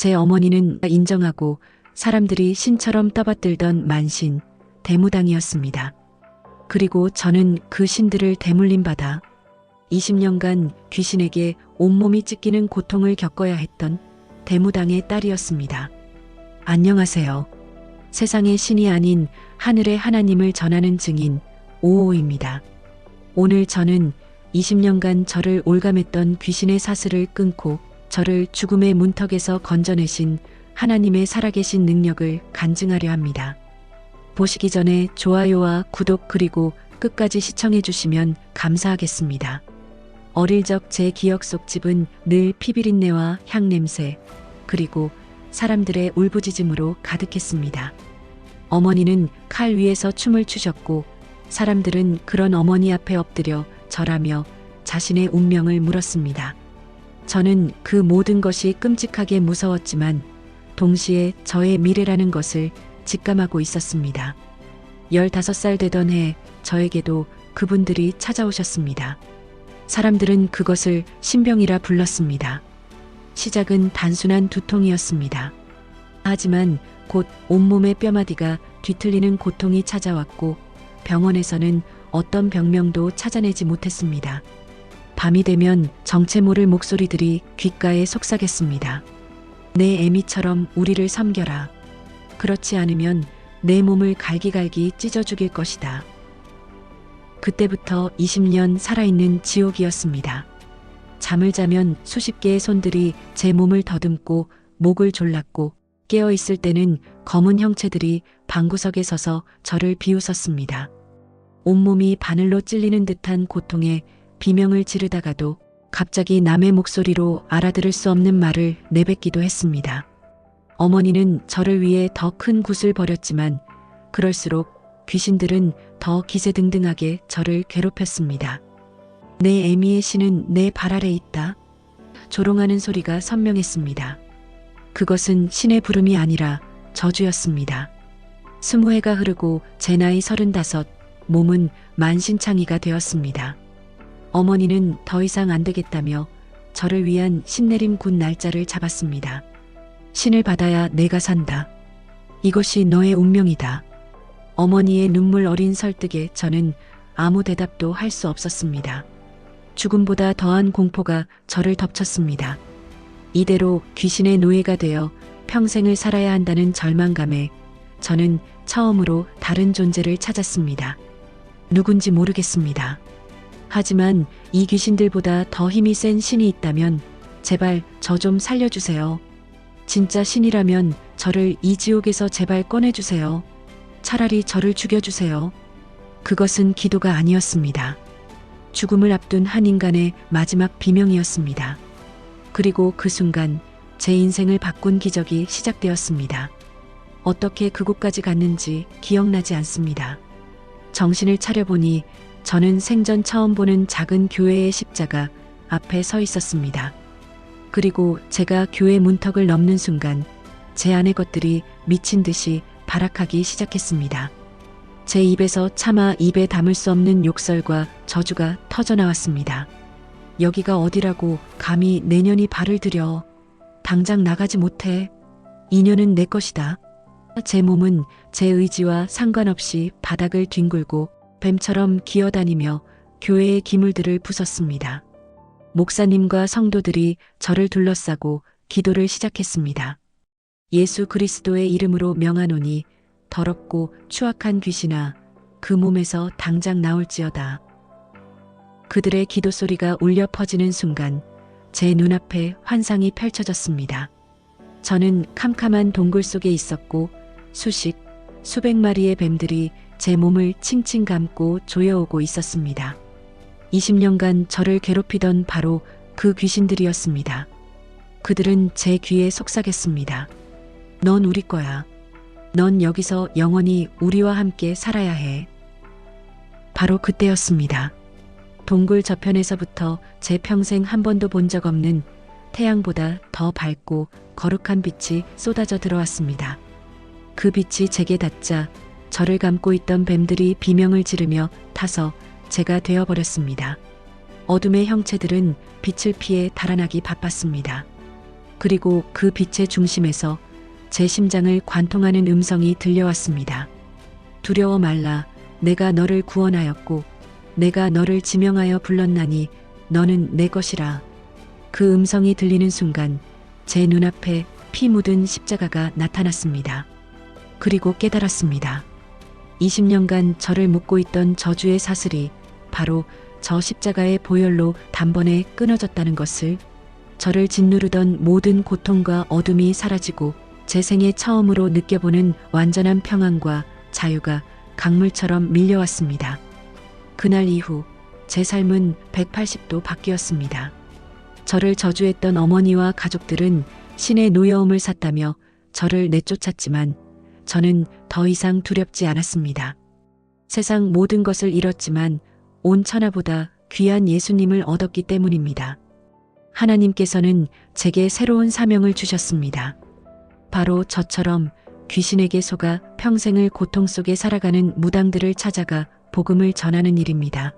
제 어머니는 인정하고 사람들이 신처럼 떠받들던 만신, 대무당이었습니다. 그리고 저는 그 신들을 대물림 받아 20년간 귀신에게 온몸이 찢기는 고통을 겪어야 했던 대무당의 딸이었습니다. 안녕하세요. 세상의 신이 아닌 하늘의 하나님을 전하는 증인 오오입니다. 오늘 저는 20년간 저를 올감했던 귀신의 사슬을 끊고 저를 죽음의 문턱에서 건져내신 하나님의 살아계신 능력을 간증하려 합니다. 보시기 전에 좋아요와 구독 그리고 끝까지 시청해 주시면 감사하겠습니다. 어릴 적 제 기억 속 집은 늘 피비린내와 향냄새 그리고 사람들의 울부짖음으로 가득했습니다. 어머니는 칼 위에서 춤을 추셨고 사람들은 그런 어머니 앞에 엎드려 절하며 자신의 운명을 물었습니다. 저는 그 모든 것이 끔찍하게 무서웠지만 동시에 저의 미래라는 것을 직감하고 있었습니다. 15살 되던 해 저에게도 그분들이 찾아오셨습니다. 사람들은 그것을 신병이라 불렀습니다. 시작은 단순한 두통이었습니다. 하지만 곧 온몸의 뼈마디가 뒤틀리는 고통이 찾아왔고 병원에서는 어떤 병명도 찾아내지 못했습니다. 밤이 되면 정체 모를 목소리들이 귓가에 속삭였습니다. 내 애미처럼 우리를 섬겨라. 그렇지 않으면 내 몸을 갈기갈기 찢어 죽일 것이다. 그때부터 20년 살아있는 지옥이었습니다. 잠을 자면 수십 개의 손들이 제 몸을 더듬고 목을 졸랐고 깨어 있을 때는 검은 형체들이 방구석에 서서 저를 비웃었습니다. 온몸이 바늘로 찔리는 듯한 고통에 비명을 지르다가도 갑자기 남의 목소리로 알아들을 수 없는 말을 내뱉기도 했습니다. 어머니는 저를 위해 더 큰 굿을 버렸지만 그럴수록 귀신들은 더 기세등등하게 저를 괴롭혔습니다. 내 애미의 신은 내 발 아래 있다. 조롱하는 소리가 선명했습니다. 그것은 신의 부름이 아니라 저주였습니다. 스무 해가 흐르고 제 나이 서른다섯, 몸은 만신창이가 되었습니다. 어머니는 더 이상 안 되겠다며 저를 위한 신내림 군 날짜를 잡았습니다. 신을 받아야 내가 산다. 이것이 너의 운명이다. 어머니의 눈물 어린 설득에 저는 아무 대답도 할 수 없었습니다. 죽음보다 더한 공포가 저를 덮쳤습니다. 이대로 귀신의 노예가 되어 평생을 살아야 한다는 절망감에 저는 처음으로 다른 존재를 찾았습니다. 누군지 모르겠습니다. 하지만 이 귀신들보다 더 힘이 센 신이 있다면 제발 저 좀 살려주세요. 진짜 신이라면 저를 이 지옥에서 제발 꺼내주세요. 차라리 저를 죽여주세요. 그것은 기도가 아니었습니다. 죽음을 앞둔 한 인간의 마지막 비명이었습니다. 그리고 그 순간 제 인생을 바꾼 기적이 시작되었습니다. 어떻게 그곳까지 갔는지 기억나지 않습니다. 정신을 차려보니 저는 생전 처음 보는 작은 교회의 십자가 앞에 서 있었습니다. 그리고 제가 교회 문턱을 넘는 순간 제 안의 것들이 미친 듯이 발악하기 시작했습니다. 제 입에서 차마 입에 담을 수 없는 욕설과 저주가 터져 나왔습니다. 여기가 어디라고 감히 내년이 발을 들여. 당장 나가지 못해. 인연은 내 것이다. 제 몸은 제 의지와 상관없이 바닥을 뒹굴고 뱀처럼 기어다니며 교회의 기물들을 부쉈습니다. 목사님과 성도들이 저를 둘러싸고 기도를 시작했습니다. 예수 그리스도의 이름으로 명하노니 더럽고 추악한 귀신아 그 몸에서 당장 나올지어다. 그들의 기도 소리가 울려 퍼지는 순간 제 눈앞에 환상이 펼쳐졌습니다. 저는 캄캄한 동굴 속에 있었고 수십, 수백 마리의 뱀들이 제 몸을 칭칭 감고 조여오고 있었습니다. 20년간 저를 괴롭히던 바로 그 귀신들이었습니다. 그들은 제 귀에 속삭였습니다. 넌 우리 거야. 넌 여기서 영원히 우리와 함께 살아야 해. 바로 그때였습니다. 동굴 저편에서부터 제 평생 한 번도 본 적 없는 태양보다 더 밝고 거룩한 빛이 쏟아져 들어왔습니다. 그 빛이 제게 닿자 저를 감고 있던 뱀들이 비명을 지르며 타서 제가 되어버렸습니다. 어둠의 형체들은 빛을 피해 달아나기 바빴습니다. 그리고 그 빛의 중심에서 제 심장을 관통하는 음성이 들려왔습니다. 두려워 말라. 내가 너를 구원하였고 내가 너를 지명하여 불렀나니 너는 내 것이라. 그 음성이 들리는 순간 제 눈앞에 피 묻은 십자가가 나타났습니다. 그리고 깨달았습니다. 20년간 저를 묶고 있던 저주의 사슬이 바로 저 십자가의 보혈로 단번에 끊어졌다는 것을 저를 짓누르던 모든 고통과 어둠이 사라지고 제 생애 처음으로 느껴보는 완전한 평안과 자유가 강물처럼 밀려왔습니다. 그날 이후 제 삶은 180도 바뀌었습니다. 저를 저주했던 어머니와 가족들은 신의 노여움을 샀다며 저를 내쫓았지만 저는 더 이상 두렵지 않았습니다. 세상 모든 것을 잃었지만 온 천하보다 귀한 예수님을 얻었기 때문입니다. 하나님께서는 제게 새로운 사명을 주셨습니다. 바로 저처럼 귀신에게 속아 평생을 고통 속에 살아가는 무당들을 찾아가 복음을 전하는 일입니다.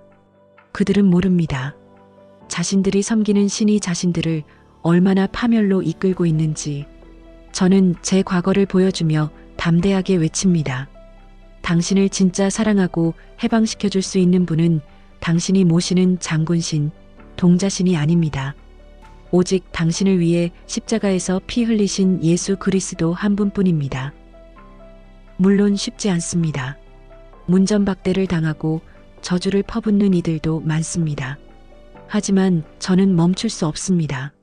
그들은 모릅니다. 자신들이 섬기는 신이 자신들을 얼마나 파멸로 이끌고 있는지 저는 제 과거를 보여주며 담대하게 외칩니다. 당신을 진짜 사랑하고 해방시켜 줄 수 있는 분은 당신이 모시는 장군신, 동자신이 아닙니다. 오직 당신을 위해 십자가에서 피 흘리신 예수 그리스도 한 분뿐입니다. 물론 쉽지 않습니다. 문전박대를 당하고 저주를 퍼붓는 이들도 많습니다. 하지만 저는 멈출 수 없습니다.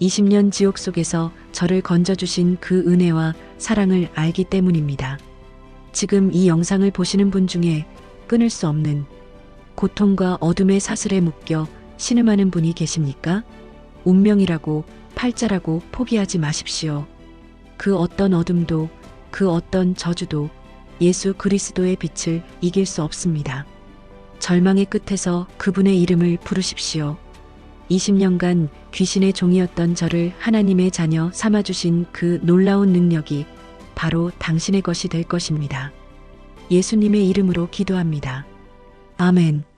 20년 지옥 속에서 저를 건져주신 그 은혜와 사랑을 알기 때문입니다. 지금 이 영상을 보시는 분 중에 끊을 수 없는 고통과 어둠의 사슬에 묶여 신음하는 분이 계십니까? 운명이라고 팔자라고 포기하지 마십시오. 그 어떤 어둠도 그 어떤 저주도 예수 그리스도의 빛을 이길 수 없습니다. 절망의 끝에서 그분의 이름을 부르십시오. 20년간 귀신의 종이었던 저를 하나님의 자녀 삼아주신 그 놀라운 능력이 바로 당신의 것이 될 것입니다. 예수님의 이름으로 기도합니다. 아멘.